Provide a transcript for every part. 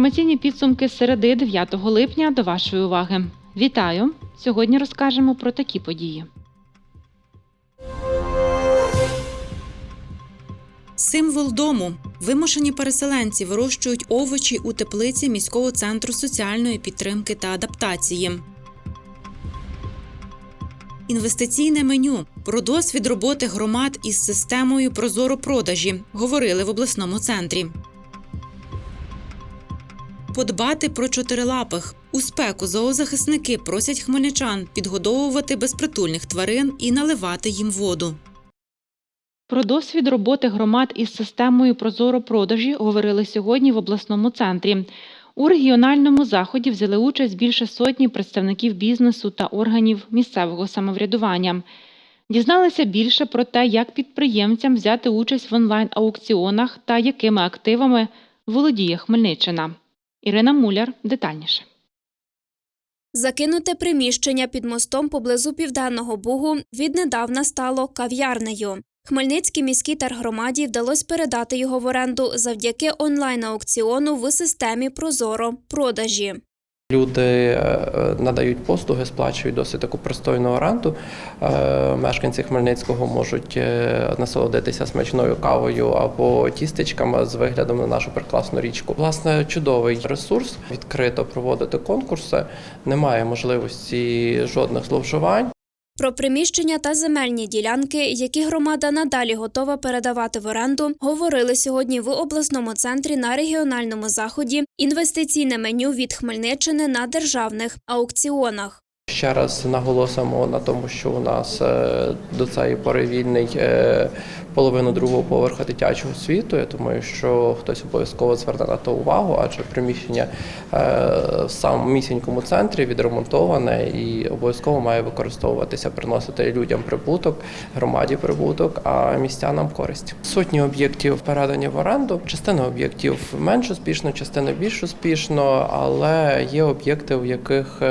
Інформаційні підсумки середи 9 липня до вашої уваги. Вітаю! Сьогодні розкажемо про такі події. Символ дому. Вимушені переселенці вирощують овочі у теплиці міського центру соціальної підтримки та адаптації. Інвестиційне меню про досвід роботи громад із системою Прозоро продажі говорили в обласному центрі. Подбати про чотирилапих. У спеку зоозахисники просять хмельничан підгодовувати безпритульних тварин і наливати їм воду. Про досвід роботи громад із системою Прозоро продажі говорили сьогодні в обласному центрі. У регіональному заході взяли участь більше сотні представників бізнесу та органів місцевого самоврядування. Дізналися більше про те, як підприємцям взяти участь в онлайн-аукціонах та якими активами володіє Хмельниччина. Ірина Муляр детальніше. Закинуте приміщення під мостом поблизу Південного Бугу віднедавна стало кав'ярнею. Хмельницькій міській тергромаді вдалося передати його в оренду завдяки онлайн-аукціону в системі Прозоро продажі. Люди е, надають послуги, сплачують досить таку пристойну оренду. Е, Мешканці Хмельницького можуть е, насолодитися смачною кавою або тістечками з виглядом на нашу прекрасну річку. Власне, чудовий ресурс, відкрито проводити конкурси. Немає можливості жодних зловживань. Про приміщення та земельні ділянки, які громада надалі готова передавати в оренду, говорили сьогодні в обласному центрі на регіональному заході інвестиційне меню від Хмельниччини на державних аукціонах. Ще раз наголосимо на тому, що у нас е, до цієї пори вільний е, половину другого поверха дитячого світу. Я думаю, що хтось обов'язково зверне на то увагу, адже приміщення е, в самісінькому центрі відремонтоване і обов'язково має використовуватися, приносити людям прибуток, громаді прибуток, а містянам користь. Сотні об'єктів передані в оренду. Частина об'єктів менш успішно, частина більш успішно, але є об'єкти, у яких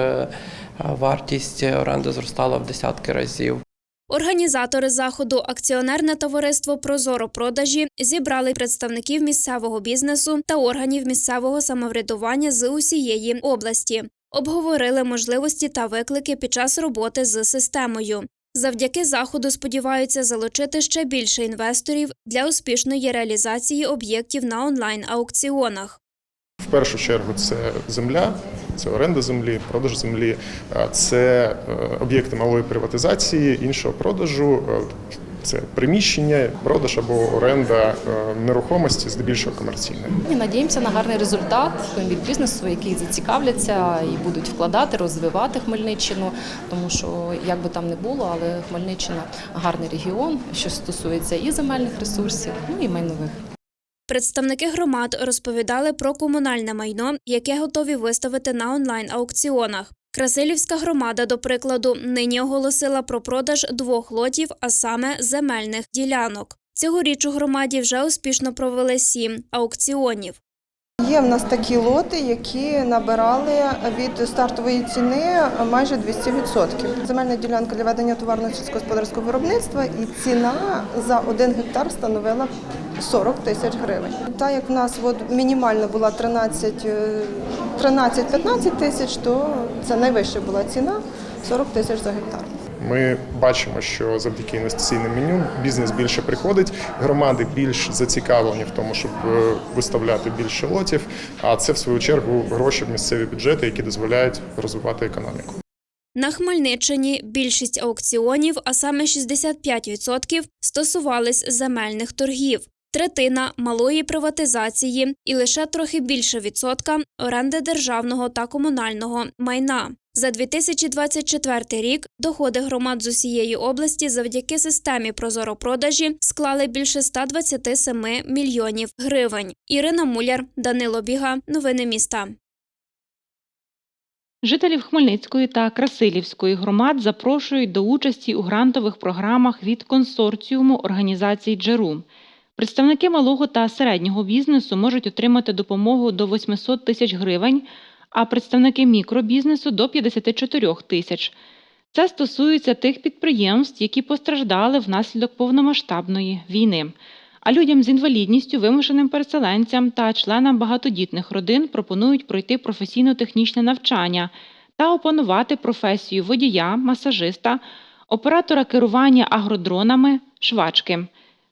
Вартість оренди зростала в десятки разів. Організатори заходу, акціонерне товариство Прозоро продажі зібрали представників місцевого бізнесу та органів місцевого самоврядування з усієї області. Обговорили можливості та виклики під час роботи з системою. Завдяки заходу сподіваються залучити ще більше інвесторів для успішної реалізації об'єктів на онлайн-аукціонах. В першу чергу це земля, це оренда землі, продаж землі, це е, об'єкти малої приватизації, іншого продажу, е, це приміщення, продаж або оренда е, нерухомості, здебільшого комерційної. Надіємося на гарний результат від бізнесу, які зацікавляться і будуть вкладати, розвивати Хмельниччину, тому що як би там не було, але Хмельниччина гарний регіон, що стосується і земельних ресурсів, ну і майнових. Представники громад розповідали про комунальне майно, яке готові виставити на онлайн-аукціонах. Красилівська громада, до прикладу, нині оголосила про продаж двох лотів, а саме земельних ділянок. Цьогоріч у громаді вже успішно провели сім аукціонів. Є в нас такі лоти, які набирали від стартової ціни майже 200%. Земельна ділянка для ведення товарно сільськогосподарського виробництва і ціна за один гектар становила 40 тисяч гривень. Так як в нас от мінімальна була 13, е, 13-15 тисяч, то це найвища була ціна 40 тисяч за гектар. Ми бачимо, що завдяки інвестиційним меню бізнес більше приходить, громади більш зацікавлені в тому, щоб е, виставляти більше лотів. А це в свою чергу гроші в місцеві бюджети, які дозволяють розвивати економіку. На Хмельниччині більшість аукціонів, а саме 65%, стосувались земельних торгів. Третина малої приватизації і лише трохи більше відсотка оренди державного та комунального майна. За 2024 рік доходи громад з усієї області завдяки системі Прозоропродажі склали більше 127 мільйонів гривень. Ірина Муляр, Данило Біга. Новини міста. Жителів Хмельницької та Красилівської громад запрошують до участі у грантових програмах від консорціуму організацій Джерум. Представники малого та середнього бізнесу можуть отримати допомогу до 800 тисяч гривень, а представники мікробізнесу до 54 тисяч. Це стосується тих підприємств, які постраждали внаслідок повномасштабної війни. А людям з інвалідністю, вимушеним переселенцям та членам багатодітних родин пропонують пройти професійно-технічне навчання та опанувати професію водія, масажиста, оператора керування агродронами, швачки.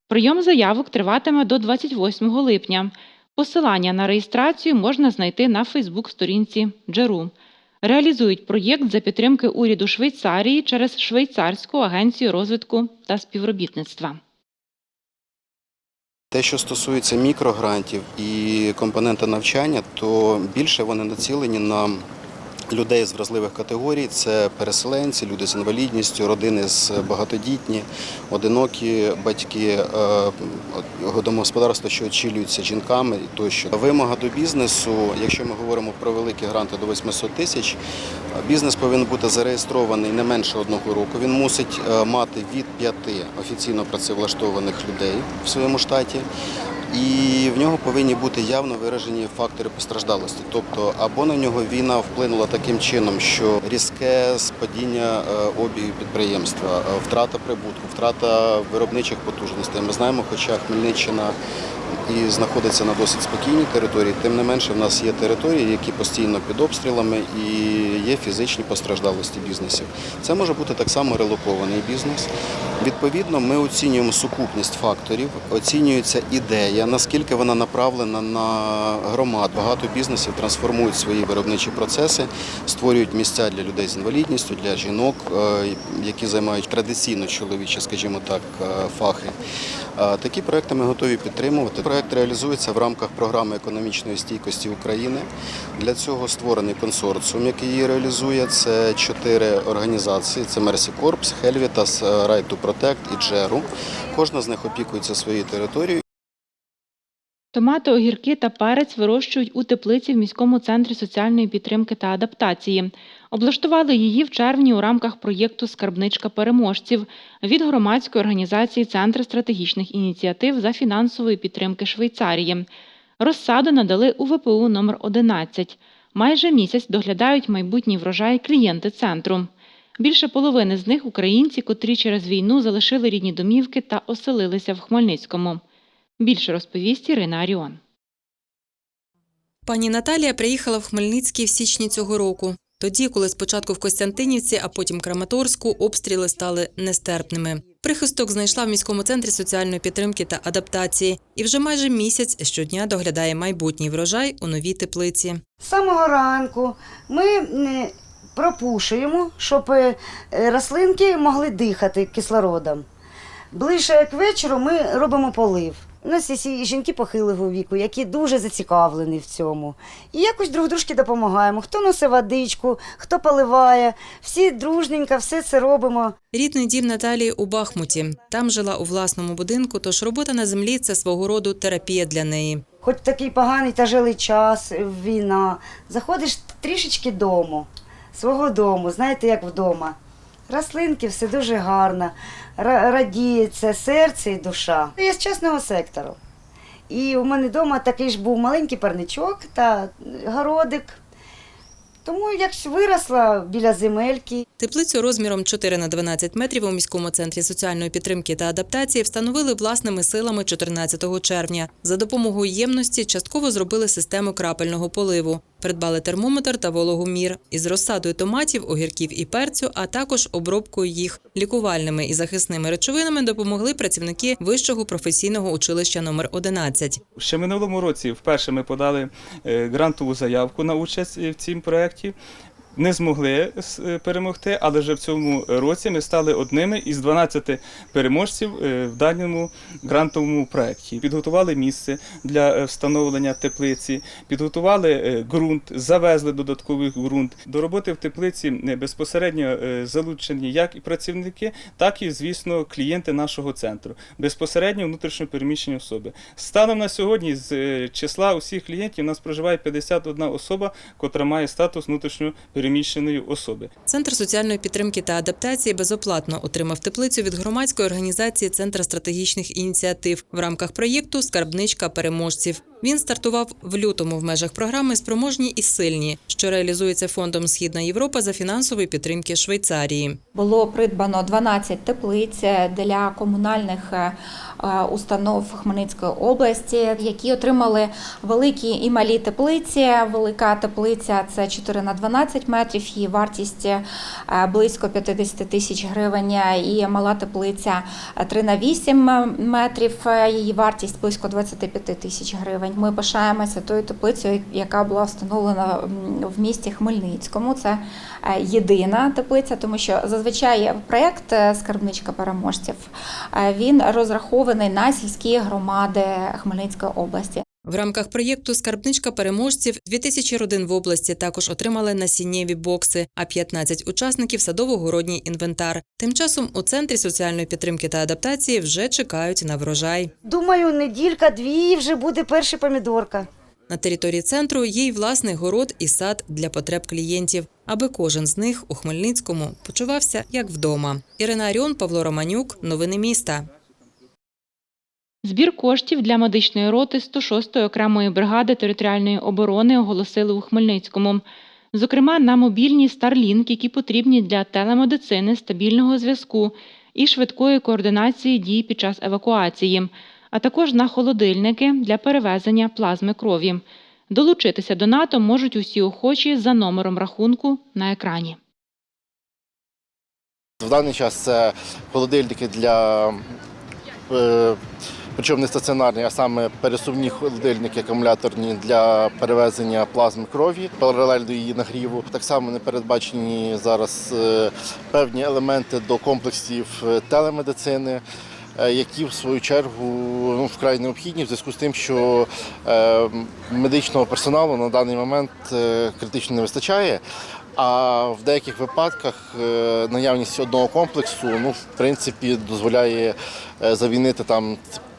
Прийом заявок триватиме до 28 липня. Посилання на реєстрацію можна знайти на Фейсбук-сторінці Джеру. Реалізують проєкт за підтримки уряду Швейцарії через Швейцарську агенцію розвитку та співробітництва. Те, що стосується мікрогрантів і компонента навчання, то більше вони націлені на людей з вразливих категорій: це переселенці, люди з інвалідністю, родини з багатодітні, одинокі батьки, е, домогосподарства, що очілюються жінками тощо. Вимога до бізнесу, якщо ми говоримо про великі гранти до 800 тисяч, бізнес повинен бути зареєстрований не менше одного року. Він мусить е, мати від п'яти офіційно працевлаштованих людей в своєму штаті. І в нього повинні бути явно виражені фактори постраждалості. Тобто, або на нього війна вплинула таким чином, що різке спадіння е, обігу підприємства, е, втрата прибутку, втрата виробничих потужностей. Ми знаємо, хоча Хмельниччина і знаходиться на досить спокійній території, тим не менше в нас є території, які постійно під обстрілами і є фізичні постраждалості бізнесів. Це може бути так само релокований бізнес. Відповідно, ми оцінюємо сукупність факторів, оцінюється ідея, наскільки вона направлена на громад. Багато бізнесів трансформують свої виробничі процеси, створюють місця для людей з інвалідністю, для жінок, е, які займають традиційно чоловічі, скажімо так, е, фахи. Е, Такі проекти ми готові підтримувати. Проект реалізується в рамках програми економічної стійкості України. Для цього створений консорціум, який її реалізує. Це чотири організації: це Mercy Corps, Helvitas, Right to Protect і Джеру. Кожна з них опікується своєю територією. Томати, огірки та перець вирощують у теплиці в міському центрі соціальної підтримки та адаптації. Облаштували її в червні у рамках проєкту Скарбничка переможців від громадської організації Центр стратегічних ініціатив за фінансової підтримки Швейцарії. Розсаду надали у ВПУ номер 11. Майже місяць доглядають майбутній врожай клієнти центру. Більше половини з них українці, котрі через війну залишили рідні домівки та оселилися в Хмельницькому. Більше розповість Ірина Аріон. Пані Наталія приїхала в Хмельницький в січні цього року. Тоді, коли спочатку в Костянтинівці, а потім Краматорську, обстріли стали нестерпними. Прихисток знайшла в міському центрі соціальної підтримки та адаптації, і вже майже місяць щодня доглядає майбутній врожай у новій теплиці. З самого ранку ми пропушуємо, щоб е, рослинки могли дихати кислородом. Ближче к вечору ми робимо полив. У нас є жінки похилого віку, які дуже зацікавлені в цьому. І якось друг дружки допомагаємо. Хто носить водичку, хто поливає, всі дружненько, все це робимо. Рідний дім Наталії у Бахмуті. Там жила у власному будинку, тож робота на землі це свого роду терапія для неї. Хоч такий поганий тяжелий час, війна. Заходиш трішечки дому, свого дому, знаєте, як вдома. Рослинки, все дуже гарно, ра- радіється серце і душа. Я з частного сектору. І у мене вдома такий ж був маленький парничок та городик. Тому якось виросла біля земельки. Теплицю розміром 4 на 12 метрів у міському центрі соціальної підтримки та адаптації встановили власними силами 14 червня. За допомогою ємності частково зробили систему крапельного поливу. Придбали термометр та вологомір із розсадою томатів, огірків і перцю, а також обробкою їх лікувальними і захисними речовинами допомогли працівники вищого професійного училища номер 11. Ще минулому році вперше ми подали е, грантову заявку на участь в цьому проєкті проєкті не змогли е, перемогти, але вже в цьому році ми стали одними із 12 переможців е, в даному грантовому проєкті. Підготували місце для е, встановлення теплиці, підготували ґрунт, завезли додатковий ґрунт. До роботи в теплиці безпосередньо залучені як і працівники, так і, звісно, клієнти нашого центру. Безпосередньо внутрішньо переміщені особи. Станом на сьогодні з числа усіх клієнтів у нас проживає 51 особа, котра має статус внутрішньо переміщеної особи. Центр соціальної підтримки та адаптації безоплатно отримав теплицю від громадської організації Центр стратегічних ініціатив в рамках проєкту Скарбничка переможців. Він стартував в лютому в межах програми Спроможні і сильні, що реалізується фондом Східна Європа за фінансової підтримки Швейцарії. Було придбано 12 теплиць для комунальних е, е, установ Хмельницької області, які отримали великі і малі теплиці. Велика теплиця це 4 на 12 метрів, її вартість е, близько 50 тисяч гривень. І мала теплиця 3 на 8 метрів, е, її вартість близько 25 тисяч гривень. Ми пишаємося тою теплицею, яка була встановлена в місті Хмельницькому. Це е, єдина теплиця, тому що зазвичай проєкт е, скарбничка переможців е, він розрахований на сільські громади Хмельницької області. В рамках проєкту Скарбничка переможців 2000 родин в області також отримали насіннєві бокси, а 15 учасників садово-городній інвентар. Тим часом у центрі соціальної підтримки та адаптації вже чекають на врожай. Думаю, неділька, дві вже буде перша помідорка. На території центру є й власний город і сад для потреб клієнтів, аби кожен з них у Хмельницькому почувався як вдома. Ірина Аріон, Павло Романюк. Новини міста. Збір коштів для медичної роти 106-ї окремої бригади територіальної оборони оголосили у Хмельницькому. Зокрема, на мобільні Starlink, які потрібні для телемедицини, стабільного зв'язку і швидкої координації дій під час евакуації, а також на холодильники для перевезення плазми крові. Долучитися до НАТО можуть усі охочі за номером рахунку на екрані. В даний час це холодильники для е, причому не стаціонарні, а саме пересувні холодильники акумуляторні для перевезення плазми крові паралель до її нагріву. Так само не передбачені зараз е, певні елементи до комплексів е, телемедицини. е, Які в свою чергу ну, вкрай необхідні в зв'язку з тим, що е, медичного персоналу на даний момент е, критично не вистачає. А в деяких випадках е, наявність одного комплексу ну, в принципі, дозволяє завінити там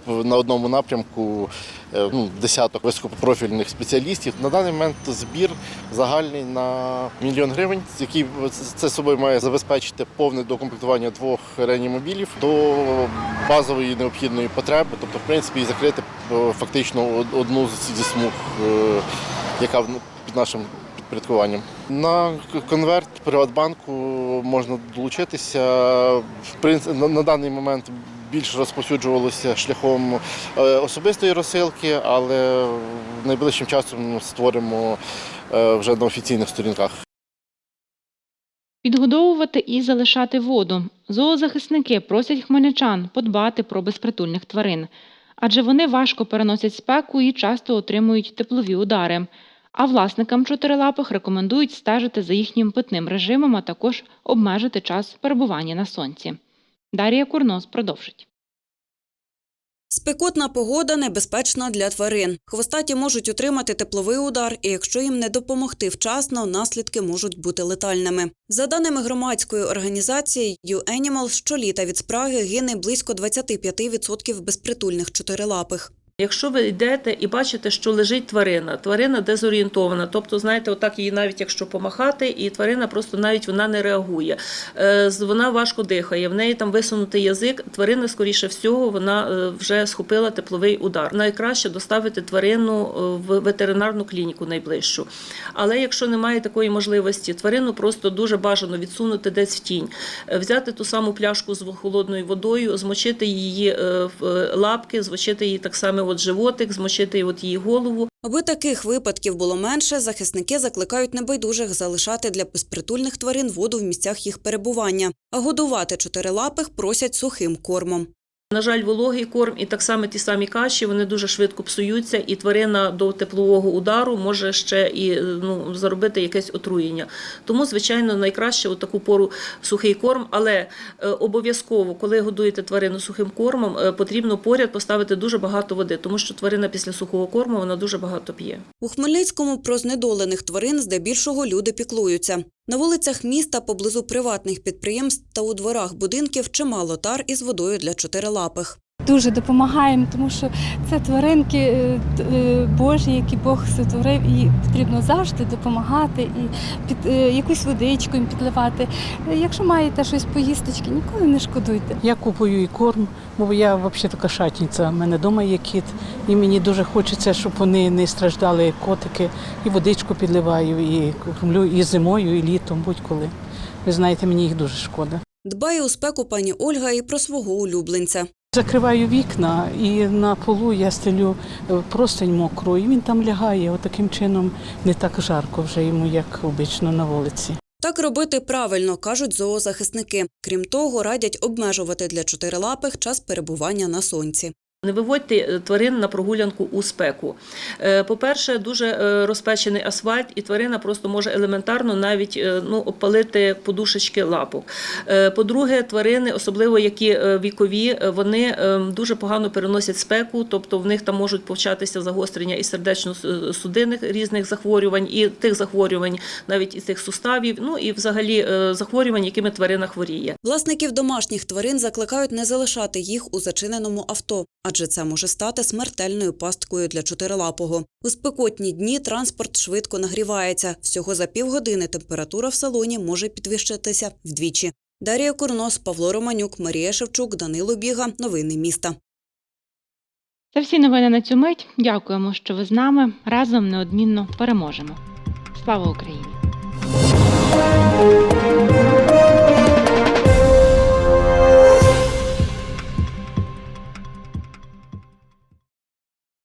на одному напрямку е, ну, десяток високопрофільних спеціалістів. На даний момент збір загальний на мільйон гривень, який це собою має забезпечити повне докомплектування двох реанімобілів до базової необхідної потреби, тобто, в принципі, закрити е, фактично одну зі смуг, е, яка під нашим підпорядкуванням. На конверт Приватбанку можна долучитися. В принципі, на даний момент більше розповсюджувалося шляхом е, особистої розсилки, але найближчим часом створимо е, вже на офіційних сторінках. Підгодовувати і залишати воду. Зоозахисники просять хмельничан подбати про безпритульних тварин, адже вони важко переносять спеку і часто отримують теплові удари. А власникам чотирилапих рекомендують стежити за їхнім питним режимом, а також обмежити час перебування на сонці. Дарія Курнос продовжить. Спекотна погода небезпечна для тварин. Хвостаті можуть отримати тепловий удар, і якщо їм не допомогти вчасно, наслідки можуть бути летальними. За даними громадської організації U-Animal, щоліта від спраги гине близько 25% безпритульних чотирилапих. Якщо ви йдете і бачите, що лежить тварина, тварина дезорієнтована, тобто, знаєте, отак її навіть якщо помахати, і тварина просто навіть вона не реагує. Е, Вона важко дихає, в неї там висунутий язик. Тварина, скоріше всього, вона е, вже схопила тепловий удар. Найкраще доставити тварину е, в ветеринарну клініку найближчу. Але якщо немає такої можливості, тварину просто дуже бажано відсунути десь в тінь, взяти ту саму пляшку з холодною водою, змочити її в лапки, змочити її так само от животик, змочити от її голову. Аби таких випадків було менше, захисники закликають небайдужих залишати для безпритульних тварин воду в місцях їх перебування, а годувати чотирилапих просять сухим кормом. На жаль, вологий корм і так само ті самі каші вони дуже швидко псуються, і тварина до теплового удару може ще і е, ну, заробити якесь отруєння. Тому, звичайно, найкраще у таку пору сухий корм, але е, обов'язково, коли годуєте тварину сухим кормом, е, потрібно поряд поставити дуже багато води, тому що тварина після сухого корму вона дуже багато п'є. У Хмельницькому про знедолених тварин здебільшого люди піклуються. На вулицях міста, поблизу приватних підприємств та у дворах будинків чимало тар із водою для чотирилапих. Дуже допомагаємо, тому що це тваринки е, е, Божі, які Бог сотворив, і потрібно завжди допомагати і під е, якусь водичку їм підливати. Якщо маєте щось поїсточки, ніколи не шкодуйте. Я купую і корм, бо я взагалі така шатниця. У мене вдома є кіт, і мені дуже хочеться, щоб вони не страждали котики. І водичку підливаю, і кормлю і зимою, і літом, будь-коли. Ви знаєте, мені їх дуже шкода. Дбає у спеку пані Ольга і про свого улюбленця. Закриваю вікна і на полу я стелю простень мокру, і він там лягає. Отаким чином не так жарко вже йому, як обично на вулиці. Так робити правильно, кажуть зоозахисники. Крім того, радять обмежувати для чотирилапих час перебування на сонці. Не виводьте е, тварин на прогулянку у спеку. Е, По-перше, дуже е, розпечений асфальт, і тварина просто може елементарно навіть ну, обпалити подушечки лапок. По-друге, тварини, особливо які вікові, вони дуже погано переносять спеку, тобто в них там можуть повчатися загострення і сердечно-судинних різних захворювань, і тих захворювань, навіть і тих суставів, ну і взагалі захворювань, якими тварина хворіє. Власників домашніх тварин закликають не залишати їх у зачиненому авто, адже це може стати смертельною пасткою для чотирилапого. У спекотні дні транспорт швидко нагрівається. Всього за півгодини температура в салоні може підвищитися вдвічі. Дар'я Курнос, Павло Романюк, Марія Шевчук, Данило Біга. Новини міста. Це всі новини на цю мить. Дякуємо, що ви з нами. Разом неодмінно переможемо. Слава Україні!